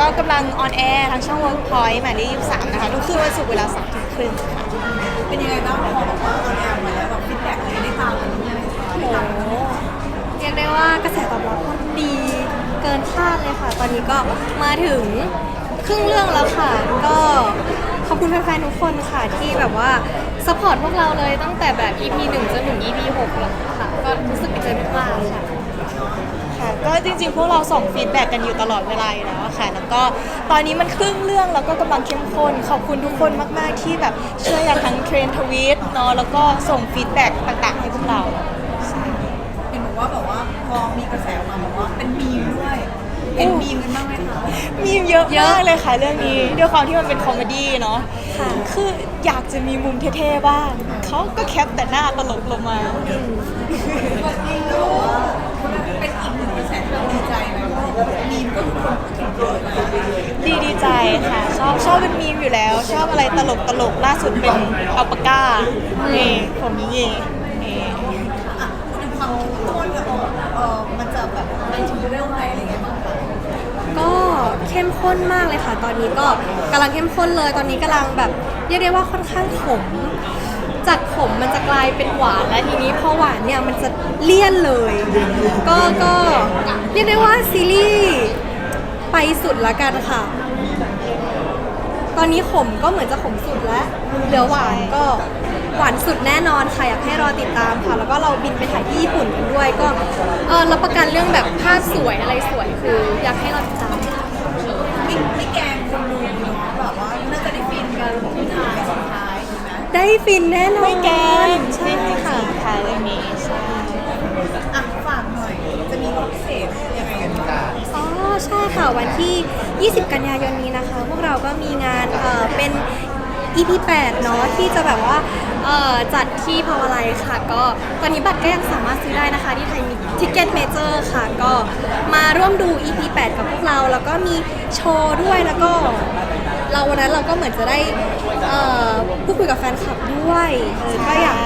ก็กำลังออนแอร์ทางช่อง Workpoint หมายเลข23 นะคะทุกคืนวันศุกร์เวลา3ทุ่มครึ่งค่ะ เป็นยังไงบ้างพอบอกว่าออนแอร์มาแล้วแบบฟีดแบ็กอะไรได้ตามกันบ้างไหมคะโอ้โหเรียกได้ว่ากระแสตอบรับดีเกินคาดเลยค่ะ ตอนนี้ก็มาถึงครึ่งเรื่องแล้วค่ะ ก็ขอบคุณแฟนๆทุกคนค่ะที่แบบว่าสปอร์ตพวกเราเลยตั้งแต่แบบ EP 1จนถึง EP 6แล้วค่ะ ก็รู้สึกดีใจมากๆค่ะ ค่ะก็จริงๆ พวกเราส่งฟีดแบ็กกันอยู่ตลอดเวลาอยู่แล้วค่ะ แล้วก็ตอนนี้มันครึ่งเรื่องแล้วก็กำลังเข้มข้น ขอบคุณทุกคนมากๆที่แบบช่วยกันทั้งเทรนทวีตเนาะแล้วก็ส่งฟีดแบ็กต่างๆ ให้พวกเราใช่เห็นบอกว่าแบบว่าพอมีกระแสออกมาบอกว่าเป็นมีมด้วยเห็นมีมกันบ้างไหมคะมีเยอะมากเลยค่ะเรื่องนี้ด้วยความที่มันเป็นคอมเมดี้เนาะค่ะคืออยากจะมีมุมเท่ๆบ้างเขาก็แคปแต่หน้าตลกลงมาแล้วบอกว่าเป็นอีกหนึ่ง ดีดีใจค่ะ ชอบชอบเป็นมีมอยู่แล้ว ชอบอะไรตลกตลกล่าสุดเป็นอัลปาก้านี่ผมนี้นี่นี่อะพูดถึงความเข้มข้นกับเออมันจะแบบไปถึงเรื่องไหนอะไรเงี้ยบ้างคะก็เข้มข้นมากเลยค่ะ ตอนนี้ก็กำลังเข้มข้นเลย ตอนนี้กำลังแบบเรียกได้ว่าค่อนข้างขมจากขมมันจะกลายเป็นหวานแล้วทีนี้พอหวานเนี่ยมันจะเลี่ยนเลย ก็ก็เรียกได้ว่าซีรีส์ ไปสุดละกันค่ะ ตอนนี้ขมก็เหมือนจะขมสุดแล้วเหลือหวานก็หวานสุดแน่นอนค่ะอยากให้รอติดตามค่ะ แล้วก็เราบินไปถ่ายที่ญี่ปุ่นกันด้วยก็เออรับประกันเรื่องแบบภาพสวยอะไรสวยคือ อยากให้เราติดตามค่ะไม่ไม่แกล้งคนดูเนาะแบบว่าน่าจะได้ฟินกันที่ท้ายสุดท้ายถูกไหมได้ฟินแน่นอนไม่แกนใช่ค่ะ ค่ะเรื่องนี้ใช่อะฝากหน่อยจะมีรถพิเศษยังไงกันบ้าง อ๋อใช่ค่ะ วันที่ 20 กันยายนนี้นะคะ พวกเราก็มีงานเอ่อเป็น EP 8 เนาะที่จะแบบว่าเอ่อจัดที่พาวไลค่ะ ก็ตอนนี้บัตรก็ยังสามารถซื้อได้นะคะ ที่ไทยมีทิกเก็ตเมเจอร์ค่ะ ก็มาร่วมดู EP 8 กับพวกเรา แล้วก็มีโชว์ด้วยแล้วก็ เราวันนั้นเราก็เหมือนจะได้เอ่อพูดคุยกับแฟนคลับด้วยเออก็อยาก